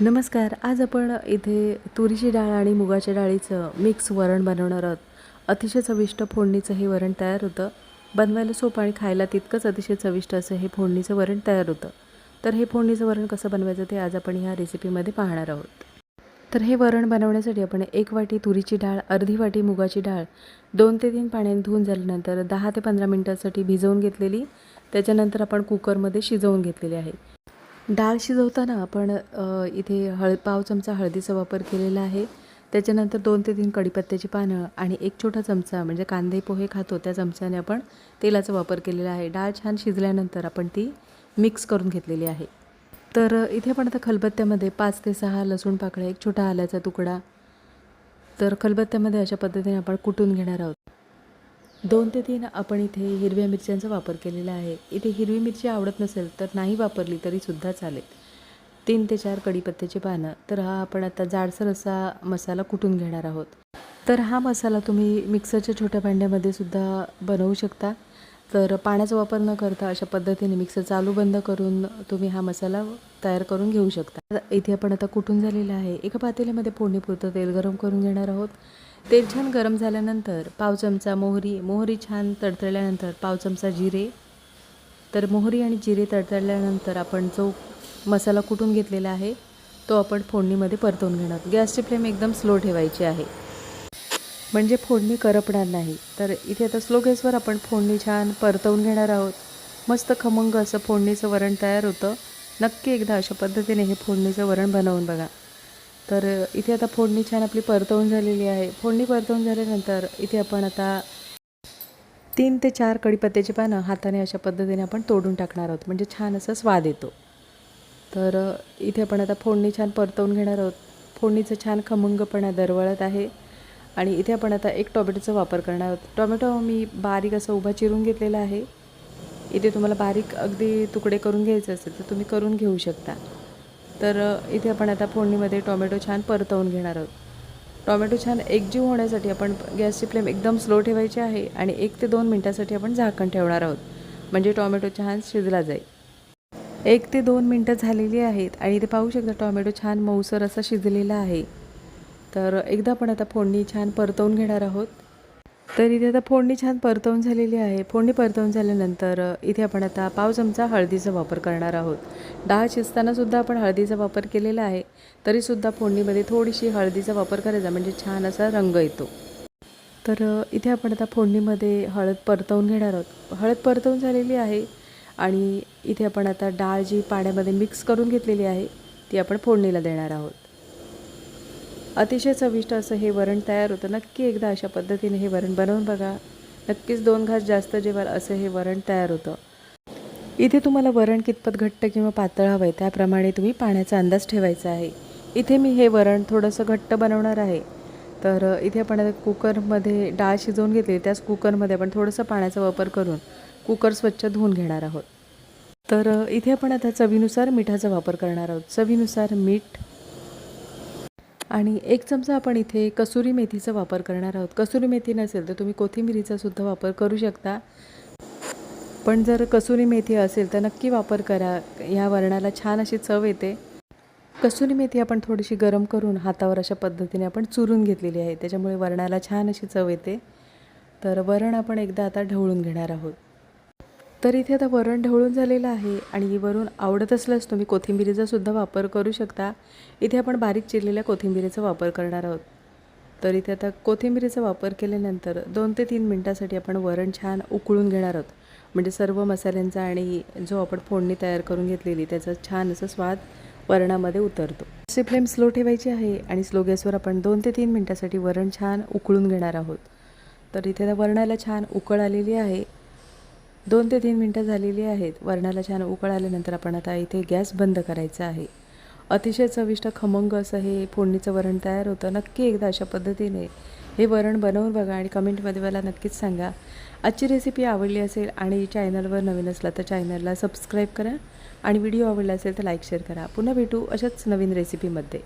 नमस्कार आज आपण इथे तुरीची डाळ आणि मुगाच्या डाळीचं मिक्स वरण बनवणार आहोत. अतिशय चविष्ट फोडणीचं हे वरण तयार होतं. बनवायला सोपं आणि खायला तितकंच अतिशय चविष्ट असं हे फोडणीचं वरण तयार होतं. तर हे फोडणीचं वरण कसं बनवायचं ते आज आपण ह्या रेसिपीमध्ये पाहणार आहोत. तर हे वरण बनवण्यासाठी आपण एक वाटी तुरीची डाळ अर्धी वाटी मुगाची डाळ दोन ते तीन पाण्याने धुवून झाल्यानंतर दहा ते पंधरा मिनटासाठी भिजवून घेतलेली. त्याच्यानंतर आपण कुकरमध्ये शिजवून घेतलेली आहे. डाळ शिजवताना आपण इथे हळ पाव चमचा हळदीचा वापर केलेला आहे. त्याच्यानंतर दोन ते तीन कढीपत्त्याची पानं आणि एक छोटा चमचा म्हणजे कांदे पोहे खातो त्या चमच्याने आपण तेलाचा वापर केलेला आहे. डाळ छान शिजल्यानंतर आपण ती मिक्स करून घेतलेली आहे. तर इथे आपण आता खलबत्त्यामध्ये पाच ते सहा लसूण पाकळ्या एक छोटा आल्याचा तुकडा. तर खलबत्त्यामध्ये अशा पद्धतीने आपण कुटून घेणार आहोत. दोन ते तीन आपण इथे हिरव्या मिरच्यांचा वापर केलेला आहे. इथे हिरवी मिरची आवडत नसेल तर नाही वापरली तरीसुद्धा चालेल. तीन ते चार कढीपत्त्याची पानं. तर हा आपण आता जाडसर असा मसाला कुटून घेणार आहोत? तर हा मसाला तुम्ही मिक्सरच्या छोट्या भांड्यामध्ये सुद्धा बनवू शकता. तर पाण्याचा वापर न करता अशा पद्धतीने मिक्सर चालू बंद करून तुम्ही हा मसाला तयार करून घेऊ शकता. इथे आपण आता कुटून झालेला आहे? एका पातेल्यामध्ये फोडणीपुरतं तेल गरम करून घेणार आहोत. तेल छान गरम झाल्यानंतर पाव चमचा मोहरी मोहरी छान तडतडल्यानंतर पाव चमचा जिरे. तर मोहरी आणि जिरे तडतडल्यानंतर आपण जो मसाला कुटून घेतलेला आहे तो आपण फोडणीमध्ये परतवून घेणार. गॅसची फ्लेम एकदम स्लो ठेवायची आहे. म्हणजे फोडणी करपणार नाही. तर इथे आता स्लो गॅसवर आपण फोडणी छान परतवून घेणार आहोत. मस्त खमंग असं फोडणीचं वरण तयार होतं. नक्की एकदा अशा पद्धतीने हे फोडणीचं वरण बनवून बघा. तर इथे आता फोडणी छान आपली परतवून झालेली आहे. फोडणी परतवून झाल्यानंतर इथे आपण आता तीन ते चार कडीपत्त्याची पानं हाताने अशा पद्धतीने आपण तोडून टाकणार आहोत. म्हणजे छान असा स्वाद येतो. तर इथे आपण आता फोडणी छान परतवून घेणार आहोत. फोडणीचं छान खमंगपणा दरवळत आहे. आणि इथे आपण आता एक टोमॅटोचा वापर करणार आहोत. टोमॅटो मी बारीक असं उभा चिरून घेतलेला आहे. इथे तुम्हाला बारीक अगदी तुकडे करून घ्यायचे असेल तर तुम्ही करून घेऊ शकता. तर इथे आपण आता फोडणीमध्ये टोमॅटो छान परतवून घेणार आहोत. टोमॅटो छान एकजीव होण्यासाठी आपण गॅसची फ्लेम एकदम स्लो ठेवायची आहे आणि एक ते दोन मिनटासाठी आपण झाकण ठेवणार आहोत. म्हणजे टोमॅटो छान शिजला जाईल. एक ते दोन मिनटं झालेली आहेत आणि इथे पाहू शकता टोमॅटो छान मऊसर असा शिजलेला आहे. तर एकदा आपण आता फोडणी छान परतवून घेणार आहोत. तर इथे आता फोडणी छान परतवून झालेली आहे. फोडणी परतवून झाल्यानंतर इथे आपण आता पाव चमचा हळदीचा वापर करणार आहोत. डाळ शिजतानासुद्धा आपण हळदीचा वापर केलेला आहे. तरीसुद्धा फोडणीमध्ये थोडीशी हळदीचा वापर करायचा म्हणजे छान असा रंग येतो. तर इथे आपण आता फोडणीमध्ये हळद परतवून घेणार आहोत. हळद परतवून झालेली आहे आणि इथे आपण आता डाळ जी पाण्यामध्ये मिक्स करून घेतलेली आहे ती आपण फोडणीला देणार आहोत. अतिशय चविष्ट असं हे वरण तयार होतं. नक्की एकदा अशा पद्धतीने हे वरण बनवून बघा. नक्कीच दोन घास जास्त जेवाल असं हे वरण तयार होतं. इथे तुम्हाला वरण कितपत घट्ट किंवा पातळ हवं आहे त्याप्रमाणे तुम्ही पाण्याचा अंदाज ठेवायचा आहे. इथे मी हे वरण थोडंसं घट्ट बनवणार आहे. तर इथे आपण आता कुकरमध्ये डाळ शिजवून घेतली त्याच कुकरमध्ये आपण थोडंसं पाण्याचा वापर करून कुकर स्वच्छ धुवून घेणार आहोत. तर इथे आपण आता चवीनुसार मिठाचा वापर करणार आहोत. चवीनुसार मीठ आणि एक चमचा आपण इथे कसुरी मेथीचा वापर करणार आहोत. कसुरी मेथी नसेल तर तुम्ही कोथिंबिरीचा सुद्धा वापर करू शकता. पण जर कसुरी मेथी असेल तर नक्की वापर करा. या वरणाला छान अशी चव येते. कसुरी मेथी आपण थोडीशी गरम करून हातावर अशा पद्धतीने आपण चुरून घेतलेली आहे. त्याच्यामुळे वरणाला छान अशी चव येते. तर वरण आपण एकदा आता ढवळून घेणार आहोत. तर इथे आता वरण ढवळून झालेलं आहे आणि वरून आवडत असल्यास तुम्ही कोथिंबिरीचासुद्धा वापर करू शकता. इथे आपण बारीक चिरलेल्या कोथिंबिरीचा वापर करणार आहोत. तर इथे आता कोथिंबिरीचा वापर केल्यानंतर दोन ते तीन मिनटासाठी आपण वरण छान उकळून घेणार आहोत. म्हणजे सर्व मसाल्यांचा आणि जो आपण फोडणी तयार करून घेतलेली त्याचा छान असा स्वाद वरणामध्ये उतरतो. असे फ्लेम स्लो ठेवायची आहे आणि स्लो गॅसवर आपण दोन ते तीन मिनटासाठी वरण छान उकळून घेणार आहोत. तर इथे आता वरणाला छान उकळ आलेली आहे. दोन ते तीन मिनटं झालेली आहेत. वरणाला छान उकळ आल्यानंतर आपण आता इथे गॅस बंद करायचा आहे. अतिशय चविष्ट खमंग असं हे फोडणीचं वरण तयार होतं. नक्की एकदा अशा पद्धतीने हे वरण बनवून बघा आणि कमेंटमध्ये मला नक्कीच सांगा. आजची रेसिपी आवडली असेल आणि चॅनलवर नवीन असला तर चॅनलला सबस्क्राईब करा आणि व्हिडिओ आवडला असेल तर लाईक शेअर करा. पुन्हा भेटू अशाच नवीन रेसिपीमध्ये